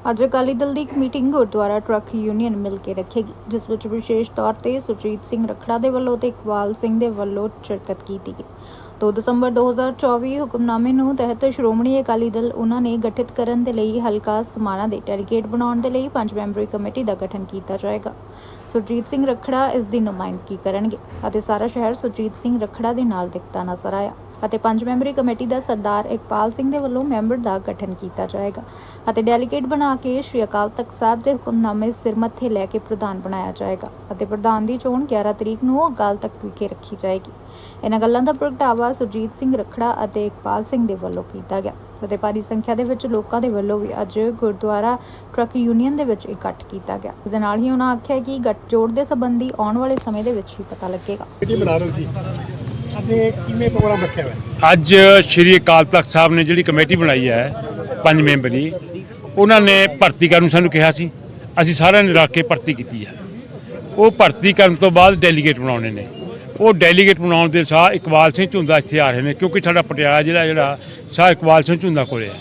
ਅੱਜ ਅਕਾਲੀ ਦਲ ਦੀ ਇੱਕ ਮੀਟਿੰਗ ਗੁਰਦੁਆਰਾ ਟਰੱਕ ਯੂਨੀਅਨ ਮਿਲ ਕੇ ਰੱਖੇਗੀ, ਜਿਸ ਵਿੱਚ ਵਿਸ਼ੇਸ਼ ਤੌਰ ਤੇ ਸੁਰਜੀਤ ਸਿੰਘ ਰਖੜਾ ਦੇ ਵੱਲੋਂ ਤੇ ਇਕਬਾਲ ਸਿੰਘ ਦੇ ਵੱਲੋਂ ਸ਼ਿਰਕਤ ਕੀਤੀ ਗਈ। 2 ਦਸੰਬਰ 2024 ਹੁਕਮਨਾਮੇ ਨੂੰ ਤਹਿਤ ਸ਼੍ਰੋਮਣੀ ਅਕਾਲੀ ਦਲ ਉਹਨਾਂ ਨੇ ਗਠਿਤ ਕਰਨ ਦੇ ਲਈ ਹਲਕਾ ਸਮਾਣਾ ਦੇ ਡੈਲੀਗੇਟ ਬਣਾਉਣ ਦੇ ਲਈ ਪੰਜ ਮੈਂਬਰੀ ਕਮੇਟੀ ਦਾ ਗਠਨ ਕੀਤਾ ਜਾਏਗਾ। ਸੁਰਜੀਤ ਸਿੰਘ ਰਖੜਾ ਇਸ ਦੀ ਨੁਮਾਇੰਦਗੀ ਕਰਨਗੇ ਅਤੇ ਸਾਰਾ ਸ਼ਹਿਰ ਸੁਰਜੀਤ ਸਿੰਘ ਰਖੜਾ ਦੇ ਨਾਲ ਦਿਖਦਾ ਨਜ਼ਰ ਆਇਆ। ਅਤੇ ਪੰਜ ਮੈਂਬਰੀ ਕਮੇਟੀ ਦਾ ਸਰਦਾਰ ਇਕਬਾਲ ਸਿੰਘ ਦੇ ਵੱਲੋਂ ਮੈਂਬਰ ਦਾ ਗਠਨ ਕੀਤਾ ਜਾਏਗਾ ਅਤੇ ਡੈਲੀਗੇਟ ਬਣਾ ਕੇ ਸ਼੍ਰੀ ਅਕਾਲ ਤਖਤ ਸਾਹਿਬ ਦੇ ਹੁਕਮਨਾਮੇ ਸਿਰ ਮੱਥੇ ਲੈ ਕੇ ਪ੍ਰਧਾਨ ਬਣਾਇਆ ਜਾਏਗਾ ਅਤੇ ਪ੍ਰਧਾਨ ਦੀ ਚੋਣ 11 ਤਰੀਕ ਨੂੰ ਅਕਾਲ ਤਖਤ ਵਿਖੇ ਰੱਖੀ ਜਾਏਗੀ। ਇਹਨਾਂ ਗੱਲਾਂ ਦਾ ਪ੍ਰਗਟਾਵਾ ਸੁਰਜੀਤ ਸਿੰਘ ਰਖੜਾ ਅਤੇ ਇਕਬਾਲ ਸਿੰਘ ਦੇ ਵੱਲੋਂ ਕੀਤਾ ਗਿਆ ਅਤੇ ਭਾਰੀ ਸੰਖਿਆ ਦੇ ਵਿੱਚ ਲੋਕਾਂ ਦੇ ਵੱਲੋਂ ਵੀ ਅੱਜ ਗੁਰਦੁਆਰਾ ਟਰੱਕ ਯੂਨੀਅਨ ਦੇ ਵਿੱਚ ਇਕੱਠ ਕੀਤਾ ਗਿਆ। ਇਸ ਦੇ ਨਾਲ ਹੀ ਉਹਨਾਂ ਆਖਿਆ ਕਿ ਗੱਠਜੋੜ ਦੇ ਸੰਬੰਧੀ ਆਉਣ ਵਾਲੇ ਸਮੇਂ ਦੇ ਵਿੱਚ ਹੀ ਪਤਾ ਲੱਗੇਗਾ। ਅੱਜ ਕਿਵੇਂ ਪ੍ਰੋਗਰਾਮ ਰੱਖਿਆ ਹੋਇਆ ਅੱਜ ਸ਼੍ਰੀ ਅਕਾਲ ਤਖਤ ਸਾਹਿਬ ਨੇ ਜਿਹੜੀ ਕਮੇਟੀ ਬਣਾਈ ਹੈ, ਪੰਜ ਮੈਂਬਰੀ ਉਹਨਾਂ ਨੇ ਭਰਤੀ ਕਰਨ ਨੂੰ ਸਾਨੂੰ ਕਿਹਾ ਸੀ। ਅਸੀਂ ਸਾਰਿਆਂ ਨੇ ਰੱਖ ਕੇ ਭਰਤੀ ਕੀਤੀ ਹੈ। ਉਹ ਭਰਤੀ ਕਰਨ ਤੋਂ ਬਾਅਦ ਡੈਲੀਗੇਟ ਬਣਾਉਣੇ ਨੇ। ਉਹ ਡੈਲੀਗੇਟ ਬਣਾਉਣ ਦੇ ਸਾਹ ਇਕਬਾਲ ਸਿੰਘ ਝੁੰਦਾ ਇੱਥੇ ਆ ਰਹੇ ਨੇ, ਕਿਉਂਕਿ ਸਾਡਾ ਪਟਿਆਲਾ ਜ਼ਿਲ੍ਹਾ ਜਿਹੜਾ, ਸਾਹ ਇਕਬਾਲ ਸਿੰਘ ਝੁੰਦਾ ਕੋਲੇ ਹੈ।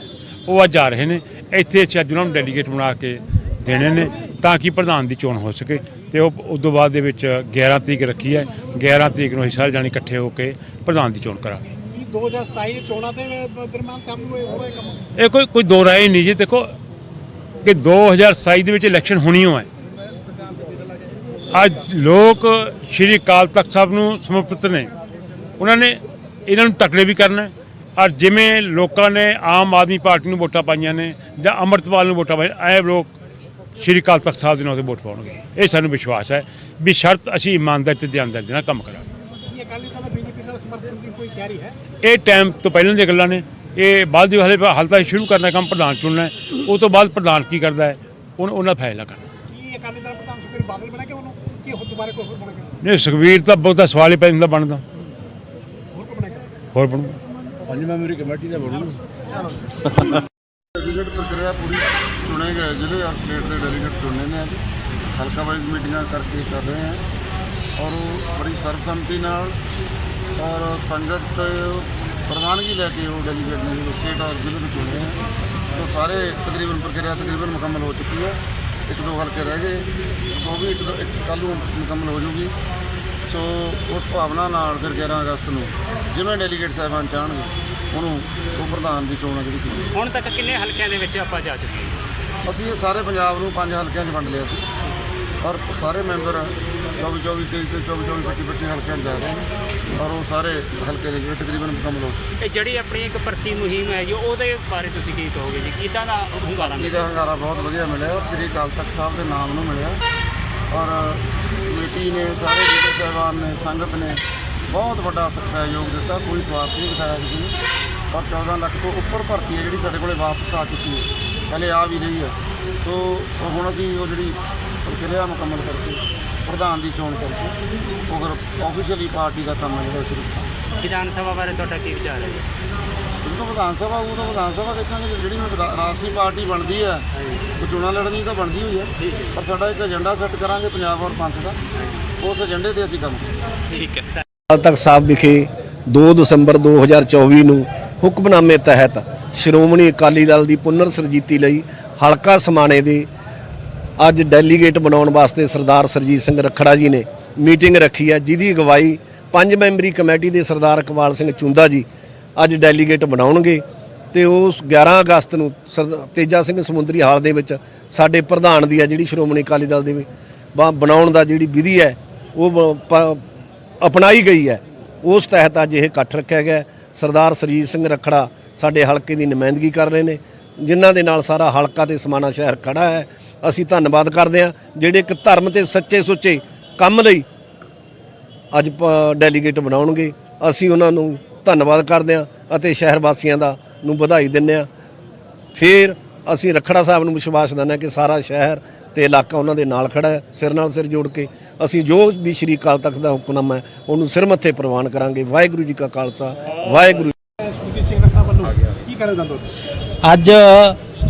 ਉਹ ਅੱਜ ਆ ਰਹੇ ਨੇ। ਇੱਥੇ ਅਸੀਂ ਅੱਜ ਉਹਨਾਂ ਨੂੰ ਡੈਲੀਗੇਟ ਬਣਾ ਕੇ ਦੇਣੇ ਨੇ। ਤਾਂ ਕਿ ਪ੍ਰਧਾਨ ਦੀ ਚੋਣ ਹੋ ਸਕੇ ਤੇ ਉਹ ਉਸ ਤੋਂ ਬਾਅਦ ਦੇ ਵਿੱਚ 11 ਤਰੀਕ ਰੱਖੀ ਹੈ। 11 ਤਰੀਕ ਨੂੰ ਅਸੀਂ ਸਾਰੇ ਜਾਣੇ ਇਕੱਠੇ ਹੋ ਕੇ ਪ੍ਰਧਾਨ ਦੀ ਚੋਣ ਕਰਾਂਗੇ। ਕੀ 2027 ਦੀ ਚੋਣਾਂ ਦੇ ਦਰਮਿਆਨ ਕੰਮ ਹੋਏ ਹੋ ਰਹੇ ਕੰਮ? ਇਹ ਕੋਈ ਕੋਈ ਦੋ ਰਾਏ ਨਹੀਂ ਜੀ। ਦੇਖੋ ਕਿ 2027 ਦੇ ਵਿੱਚ ਇਲੈਕਸ਼ਨ ਹੋਣੀ ਹੋ ਹੈ ਅੱਜ ਲੋਕ ਸ਼੍ਰੀ ਅਕਾਲ ਤਖਤ ਸਾਹਿਬ ਨੂੰ ਸਮਰਪਿਤ ਨੇ। ਉਹਨਾਂ ਨੇ ਇਹਨਾਂ ਨੂੰ ਤਕੜੇ ਵੀ ਕਰਨਾ ਹੈ। ਔਰ ਜਿਵੇਂ ਲੋਕਾਂ ਨੇ ਆਮ ਆਦਮੀ ਪਾਰਟੀ ਨੂੰ ਵੋਟਾਂ ਪਾਈਆਂ ਨੇ ਜਾਂ ਅੰਮ੍ਰਿਤਪਾਲ ਨੂੰ ਵੋਟਾਂ ਪਾਈਆਂ ਐ ਲੋਕ ਸ਼੍ਰੀ ਅਕਾਲ ਤਖਤ ਸਾਹਿਬ ਦੇ ਨਾਂ ਤੇ ਵੋਟ ਪਾਉਣਗੇ। ਇਹ ਸਾਨੂੰ ਵਿਸ਼ਵਾਸ ਹੈ ਵੀ ਸ਼ਰਤ ਅਸੀਂ ਇਮਾਨਦਾਰੀ ਤੇ ਧਿਆਨ ਨਾਲ ਕੰਮ ਕਰਾਂਗੇ। ਕੀ ਅਕਾਲੀ ਦਲ ਦਾ ਬੀਜੇਪੀ ਨਾਲ ਸਮਰਥਨ ਦੀ ਕੋਈ ਤਿਆਰੀ ਹੈ? ਇਹ ਟਾਈਮ ਤੋਂ ਪਹਿਲਾਂ ਦੀਆਂ ਗੱਲਾਂ ਨੇ। ਇਹ ਬਾਅਦ ਦੀ ਹਲੇ ਹਾਲ ਤਾਂ ਸ਼ੁਰੂ ਕਰਨਾ ਕੰਮ ਪ੍ਰਧਾਨ ਚੁਣਨਾ ਹੈ। ਉਹ ਤੋਂ ਬਾਅਦ ਪ੍ਰਧਾਨ ਕੀ ਕਰਦਾ ਹੈ ਉਹਨ- ਉਹਨਾਂ ਦਾ ਫੈਸਲਾ ਕਰਨਾ। ਕੀ ਅਕਾਲੀ ਦਲ ਪ੍ਰਧਾਨ ਸੁਖਬੀਰ ਬਾਦਲ ਬਣਾ ਕੇ ਉਹਨੂੰ ਕੀ ਹੋਰ ਦੁਬਾਰਾ ਕੋਈ ਹੋਰ ਬਣਾ ਕੇ ਨਹੀਂ ਸੁਖਵੀਰ ਤਾਂ ਬਹੁਤਾ ਸਵਾਲ ਹੀ ਪੈਂਦਾ ਬਣਦਾ। ਹੋਰ ਕੋ ਬਣਾ ਕੇ ਹੋਰ ਬਣੂ। ਪੰਜ ਮੈਂਬਰੀ ਕਮੇਟੀ ਦਾ ਬਣੂ। ਡੈਲੀਗੇਟ ਪ੍ਰਕਿਰਿਆ ਪੂਰੀ ਚੁਣੇ ਗਏ। ਜ਼ਿਲ੍ਹੇ ਔਰ ਸਟੇਟ ਦੇ ਡੈਲੀਗੇਟ ਚੁਣੇ ਨੇ। ਅੱਜ ਹਲਕਾ ਵਾਈਜ਼ ਮੀਟਿੰਗਾਂ ਕਰਕੇ ਕਰ ਰਹੇ ਹਾਂ। ਔਰ ਉਹ ਬੜੀ ਸਰਬਸੰਮਤੀ ਨਾਲ ਔਰ ਸੰਗਤ ਪ੍ਰਧਾਨਗੀ ਲੈ ਕੇ ਉਹ ਡੈਲੀਗੇਟ ਨੇ ਸਟੇਟ ਔਰ ਜ਼ਿਲ੍ਹੇ ਦੇ ਚੁਣੇ ਹੈ ਸੋ ਸਾਰੇ ਤਕਰੀਬਨ ਪ੍ਰਕਿਰਿਆ ਤਕਰੀਬਨ ਮੁਕੰਮਲ ਹੋ ਚੁੱਕੀ ਹੈ। ਇੱਕ ਦੋ ਹਲਕੇ ਰਹਿ ਗਏ। ਸੋ ਵੀ ਇੱਕ ਦੋ- ਇੱਕ ਕੱਲ੍ਹ ਨੂੰ ਮੁਕੰਮਲ ਹੋ ਜੂਗੀ। ਸੋ ਉਸ ਭਾਵਨਾ ਨਾਲ ਫਿਰ 11 ਅਗਸਤ ਨੂੰ ਜਿਵੇਂ ਡੈਲੀਗੇਟ ਸਾਹਿਬਾਨ ਚਾਹਣਗੇ। ਉਹਨੂੰ ਉਹ ਪ੍ਰਧਾਨ ਦੀ ਚੋਣ ਆ ਜਿਹੜੀ ਕੀਤੀ। ਹੁਣ ਤੱਕ ਕਿੰਨੇ ਹਲਕਿਆਂ ਦੇ ਵਿੱਚ ਆਪਾਂ ਜਾ ਚੁੱਕੇ ਹਾਂ? ਅਸੀਂ ਇਹ ਸਾਰੇ ਪੰਜਾਬ ਨੂੰ ਪੰਜ ਹਲਕਿਆਂ 'ਚ ਵੰਡ ਲਿਆ ਸੀ। ਔਰ ਸਾਰੇ ਮੈਂਬਰ 24 24 23 ਤੇ 24 24 25 25 ਹਲਕਿਆਂ 'ਚ ਜਾ ਰਹੇ ਨੇ। ਔਰ ਉਹ ਸਾਰੇ ਹਲਕੇ ਦੇ ਜਿਹੜੇ ਤਕਰੀਬਨ ਮੁਕੰਮਲ ਹੋ ਇਹ ਜਿਹੜੀ ਆਪਣੀ ਇੱਕ ਭਰਤੀ ਮੁਹਿੰਮ ਹੈ ਜੀ ਉਹਦੇ ਬਾਰੇ ਤੁਸੀਂ ਕੀ ਕਹੋਗੇ ਜੀ? ਕਿਦਾਂ ਦਾ ਹੁੰਗਾਰਾ ਮਿਲਿਆ? ਇਹਦਾ ਹੰਗਾਰਾ ਬਹੁਤ ਵਧੀਆ ਮਿਲਿਆ ਔਰ ਸ੍ਰੀ ਅਕਾਲ ਤਖਤ ਸਾਹਿਬ ਦੇ ਨਾਮ ਨੂੰ ਮਿਲਿਆ। ਔਰ ਕਮੇਟੀ ਨੇ ਸਾਰੇ ਜਿਹੜੇ ਸਾਹਿਬਾਨ ਨੇ ਸੰਗਤ ਨੇ ਬਹੁਤ ਵੱਡਾ ਸਹਿਯੋਗ ਦਿੱਤਾ ਕੋਈ ਸਵਾਰਥ ਨਹੀਂ ਦਿਖਾਇਆ ਕਿਸੇ ਨੇ। ਔਰ 14 ਲੱਖ ਤੋਂ ਉੱਪਰ ਭਰਤੀ ਹੈ ਜਿਹੜੀ ਸਾਡੇ ਕੋਲੇ ਵਾਪਸ ਆ ਚੁੱਕੀ ਹੈ। ਪਹਿਲੇ ਆ ਵੀ ਰਹੀ ਹੈ। ਸੋ ਉਹ ਹੁਣ ਅਸੀਂ ਉਹ ਜਿਹੜੀ ਪ੍ਰਕਿਰਿਆ ਮੁਕੰਮਲ ਕਰਕੇ ਪ੍ਰਧਾਨ ਦੀ ਚੋਣ ਕਰਕੇ ਉਹ ਫਿਰ ਆਫੀਸ਼ੀਅਲੀ ਪਾਰਟੀ ਦਾ ਕੰਮ ਹੈ ਜਿਹੜਾ ਸ਼ੁਰੂ ਕੀਤਾ। ਵਿਧਾਨ ਸਭਾ ਬਾਰੇ ਤੁਹਾਡਾ ਕੀ ਵਿਚਾਰ ਹੈ? ਜਦੋਂ ਵਿਧਾਨ ਸਭਾ ਉਦੋਂ ਵਿਧਾਨ ਸਭਾ ਦੇਖਾਂਗੇ ਜਿਹੜੀ ਹੁਣ ਰਾਸ਼ਟਰੀ ਪਾਰਟੀ ਬਣਦੀ ਹੈ ਉਹ ਚੋਣਾਂ ਲੜਨੀ ਤਾਂ ਬਣਦੀ ਹੋਈ ਹੈ। ਪਰ ਸਾਡਾ ਇੱਕ ਏਜੰਡਾ ਸੈੱਟ ਕਰਾਂਗੇ ਪੰਜਾਬ ਔਰ ਪੰਥ ਦਾ। ਉਸ ਏਜੰਡੇ ਤੇ ਅਸੀਂ ਕੰਮ ਠੀਕ ਹੈ। ਅਕਾਲ ਤਖਤ ਸਾਹਿਬ ਵਿਖੇ 2 ਦਸੰਬਰ 2024 ਨੂੰ ਹੁਕਮਨਾਮੇ ਤਹਿਤ ਸ਼੍ਰੋਮਣੀ ਅਕਾਲੀ ਦਲ ਦੀ ਪੁਨਰ ਸਰਜੀਤੀ ਲਈ ਹਲਕਾ ਸਮਾਣੇ ਦੇ ਅੱਜ ਡੈਲੀਗੇਟ ਬਣਾਉਣ ਵਾਸਤੇ ਸਰਦਾਰ ਸਰਜੀਤ ਸਿੰਘ ਰਖੜਾ ਜੀ ਨੇ ਮੀਟਿੰਗ ਰੱਖੀ ਹੈ, ਜਿਹਦੀ ਅਗਵਾਈ ਪੰਜ ਮੈਂਬਰੀ ਕਮੇਟੀ ਦੇ ਸਰਦਾਰ ਇਕਬਾਲ ਸਿੰਘ ਚੁੰਦਾ ਜੀ ਅੱਜ ਡੈਲੀਗੇਟ ਬਣਾਉਣਗੇ ਤੇ ਉਸ 11 ਅਗਸਤ ਨੂੰ ਸਰਦਾ- ਤੇਜਾ ਸਿੰਘ ਸਮੁੰਦਰੀ ਹਾਲ ਦੇ ਵਿੱਚ ਸਾਡੇ ਪ੍ਰਧਾਨ ਦੀ ਹੈ, ਜਿਹੜੀ ਸ਼੍ਰੋਮਣੀ ਅਕਾਲੀ ਦਲ ਦੇ ਵਿੱਚ ਬਣਾਉਣ ਦਾ ਜਿਹੜੀ ਵਿਧੀ ਹੈ, ਉਹ ਬ- ਪ- ਅਪਣਾਈ ਗਈ ਹੈ। ਉਸ ਤਹਿਤ ਅੱਜ ਇਹ ਇਕੱਠ ਰੱਖਿਆ ਗਿਆ ਸਰਦਾਰ ਸਰਜੀਤ ਸਿੰਘ ਰਖੜਾ ਸਾਡੇ ਹਲਕੇ ਦੀ ਨੁਮਾਇੰਦਗੀ ਕਰ ਰਹੇ ਨੇ। ਜਿਨ੍ਹਾਂ ਦੇ ਨਾਲ ਸਾਰਾ ਹਲਕਾ ਤੇ ਸਮਾਣਾ ਸ਼ਹਿਰ ਖੜਾ ਹੈ। ਅਸੀਂ ਧੰਨਵਾਦ ਕਰਦੇ ਹਾਂ। ਜਿਹੜੇ ਇੱਕ ਧਰਮ ਤੇ ਸੱਚੇ ਸੁੱਚੇ ਕੰਮ ਲਈ ਅੱਜ ਪ- ਡੈਲੀਗੇਟ ਬਣਾਉਣਗੇ, ਅਸੀਂ ਉਹਨਾਂ ਨੂੰ ਧੰਨਵਾਦ ਕਰਦੇ ਹਾਂ ਅਤੇ ਸ਼ਹਿਰ ਵਾਸੀਆਂ ਦਾ ਨੂੰ ਵਧਾਈ ਦਿੰਦੇ ਹਾਂ। ਫਿਰ ਅਸੀਂ ਰਖੜਾ ਸਾਹਿਬ ਨੂੰ ਵਿਸ਼ਵਾਸ ਦਿੰਦੇ ਹਾਂ ਕਿ ਸਾਰਾ ਸ਼ਹਿਰ ਤੇ ਇਲਾਕਾ ਉਹਨਾਂ ਦੇ ਨਾਲ ਖੜਾ ਹੈ ਸਿਰ ਨਾਲ ਸਿਰ ਜੋੜ ਕੇ। ਅਸੀਂ ਜੋ ਵੀ ਸ਼੍ਰੀ ਅਕਾਲ ਤਖਤ ਦਾ ਹੁਕਮ ਹੈ ਉਹਨੂੰ ਸਿਰ ਮੱਥੇ ਪ੍ਰਵਾਨ ਕਰਾਂਗੇ। ਵਾਹਿਗੁਰੂ ਜੀ ਕਾ ਖਾਲਸਾ ਵਾਹਿਗੁਰੂ ਸੁਖਜੀਤ ਸਿੰਘ ਰੱਖਾ ਵੱਲੋਂ ਕੀ ਹੋ? ਅੱਜ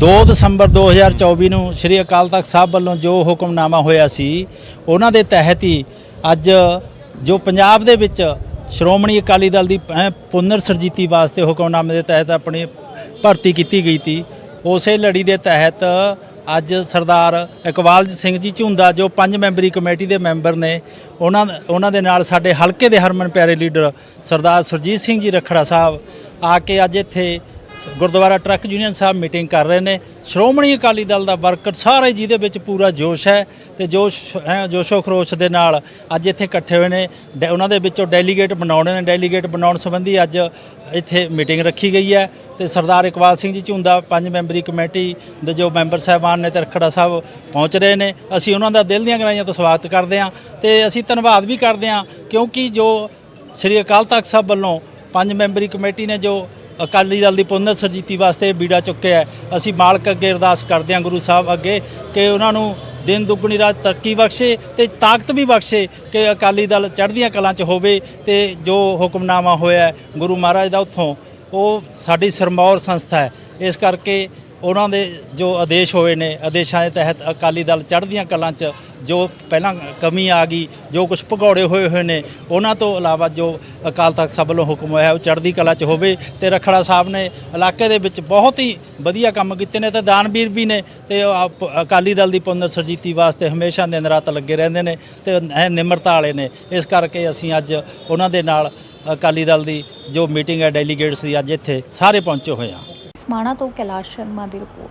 2 ਦਸੰਬਰ 2024 ਨੂੰ ਸ੍ਰੀ ਅਕਾਲ ਤਖਤ ਸਾਹਿਬ ਵੱਲੋਂ ਜੋ ਹੁਕਮਨਾਮਾ ਹੋਇਆ ਸੀ ਉਹਨਾਂ ਦੇ ਤਹਿਤ ਹੀ ਅੱਜ ਜੋ ਪੰਜਾਬ ਦੇ ਵਿੱਚ ਸ਼੍ਰੋਮਣੀ ਅਕਾਲੀ ਦਲ ਦੀ ਪੁਨਰ ਸਰਜੀਤੀ ਵਾਸਤੇ ਹੁਕਮਨਾਮੇ ਦੇ ਤਹਿਤ ਆਪਣੀ ਭਰਤੀ ਕੀਤੀ ਗਈ ਸੀ ਉਸੇ ਲੜੀ ਦੇ ਤਹਿਤ ਅੱਜ ਸਰਦਾਰ ਇਕਬਾਲਜ ਸਿੰਘ ਜੀ ਝੁੰਦਾ, ਜੋ ਪੰਜ ਮੈਂਬਰੀ ਕਮੇਟੀ ਦੇ ਮੈਂਬਰ ਨੇ, ਉਹਨਾਂ ਉਹਨਾਂ ਦੇ ਨਾਲ ਸਾਡੇ ਹਲਕੇ ਦੇ ਹਰਮਨ ਪਿਆਰੇ ਲੀਡਰ ਸਰਦਾਰ ਸੁਰਜੀਤ ਸਿੰਘ ਜੀ ਰਖੜਾ ਸਾਹਿਬ ਆ ਕੇ ਅੱਜ ਇੱਥੇ Gurdwara truck union Sahib meeting ਕਰ ਰਹੇ ਨੇ। ਸ਼੍ਰੋਮਣੀ ਅਕਾਲੀ ਦਲ ਦਾ ਵਰਕਰ ਸਾਰੇ ਜਿਹਦੇ ਵਿੱਚ ਪੂਰਾ ਜੋਸ਼ ਹੈ ਤੇ ਜੋਸ਼ ਹੈ, ਜੋਸ਼ੋ ਖਰੋਸ਼ ਦੇ ਨਾਲ ਅੱਜ ਇੱਥੇ ਇਕੱਠੇ ਹੋਏ ਨੇ। ਡੈ- ਉਹਨਾਂ ਦੇ ਵਿੱਚੋਂ ਡੈਲੀਗੇਟ ਬਣਾਉਣੇ ਨੇ। ਡੈਲੀਗੇਟ ਬਣਾਉਣ ਸੰਬੰਧੀ ਅੱਜ ਇੱਥੇ ਮੀਟਿੰਗ ਰੱਖੀ ਗਈ ਹੈ ਤੇ ਸਰਦਾਰ ਇਕਬਾਲ ਸਿੰਘ ਜੀ ਝੁੰਦਾ ਪੰਜ ਮੈਂਬਰੀ ਕਮੇਟੀ ਦੇ ਜੋ ਮੈਂਬਰ ਸਾਹਿਬਾਨ ਨੇ ਤੇ ਸਾਹਿਬ ਪਹੁੰਚ ਰਹੇ ਨੇ। ਅਸੀਂ ਉਹਨਾਂ ਦਾ ਦਿਲ ਦੀਆਂ ਗਰਾਈਆਂ ਤੋਂ ਸਵਾਗਤ ਕਰਦੇ ਹਾਂ ਤੇ ਅਸੀਂ ਧੰਨਵਾਦ ਵੀ ਕਰਦੇ ਹਾਂ ਕਿਉਂਕਿ ਜੋ ਸ੍ਰੀ ਅਕਾਲ ਤਖਤ ਸਾਹਿਬ ਵੱਲੋਂ ਪੰਜ ਮੈਂਬਰੀ ਕਮੇਟੀ ਨੇ ਜੋ ਅਕਾਲੀ ਦਲ ਦੀ ਪੁਨਰ ਸਰਜੀਤੀ ਵਾਸਤੇ ਬੀੜਾ ਚੁੱਕਿਆ ਅਸੀਂ ਮਾਲਕ ਅੱਗੇ ਅਰਦਾਸ ਕਰਦੇ ਹਾਂ ਗੁਰੂ ਸਾਹਿਬ ਅੱਗੇ ਕਿ ਉਹਨਾਂ ਨੂੰ ਦਿਨ ਦੁੱਗਣੀ ਰਾਤ ਤਰੱਕੀ ਬਖਸ਼ੇ ਤੇ ਤਾਕਤ ਵੀ ਬਖਸ਼ੇ ਕਿ ਅਕਾਲੀ ਦਲ ਚੜ੍ਹਦੀਆਂ ਕਲਾਂ 'ਚ ਹੋਵੇ ਤੇ ਜੋ ਹੁਕਮਨਾਮਾ ਹੋਇਆ ਗੁਰੂ ਮਹਾਰਾਜ ਦਾ ਉੱਥੋਂ, ਉਹ ਸਾਡੀ ਸਰਮੌਰ ਸੰਸਥਾ ਹੈ। ਇਸ ਕਰਕੇ ਉਹਨਾਂ ਦੇ ਜੋ ਆਦੇਸ਼ ਹੋਏ ਨੇ, ਆਦੇਸ਼ਾਂ ਦੇ ਤਹਿਤ ਅਕਾਲੀ ਦਲ ਚੜ੍ਹਦੀਆਂ ਕਲਾਂ 'ਚ ਜੋ ਪਹਿਲਾਂ ਕਮੀ ਆ ਗਈ, ਜੋ ਕੁਝ ਭਗੌੜੇ ਹੋਏ ਹੋਏ ਨੇ, ਉਹਨਾਂ ਤੋਂ ਇਲਾਵਾ ਜੋ ਅਕਾਲ ਤਖਤ ਸਾਹਿਬ ਵੱਲੋਂ ਹੁਕਮ ਹੋਇਆ ਉਹ ਚੜ੍ਹਦੀ ਕਲਾ 'ਚ ਹੋਵੇ ਤੇ ਰਖੜਾ ਸਾਹਿਬ ਨੇ ਇਲਾਕੇ ਦੇ ਵਿੱਚ ਬਹੁਤ ਹੀ ਵਧੀਆ ਕੰਮ ਕੀਤੇ ਨੇ ਤੇ ਦਾਨਵੀਰ ਵੀ ਨੇ ਤੇ ਆਪ- ਅਕਾਲੀ ਦਲ ਦੀ ਪੁਨਰ ਸਰਜੀਤੀ ਵਾਸਤੇ ਹਮੇਸ਼ਾ ਦਿਨ ਰਾਤ ਲੱਗੇ ਰਹਿੰਦੇ ਨੇ ਤੇ ਇਹ ਨਿਮਰਤਾ ਵਾਲੇ ਨੇ। ਇਸ ਕਰਕੇ ਅਸੀਂ ਅੱਜ ਉਹਨਾਂ ਦੇ ਨਾਲ ਅਕਾਲੀ ਦਲ ਦੀ ਜੋ ਮੀਟਿੰਗ ਹੈ, ਡੈਲੀਗੇਟਸ ਦੀ ਅੱਜ ਇੱਥੇ ਸਾਰੇ ਪਹੁੰਚੇ ਹੋਏ ਹਾਂ। ਸਮਾਣਾ ਤੋਂ ਕੈਲਾਸ਼ ਸ਼ਰਮਾ ਦੀ ਰਿਪੋਰਟ।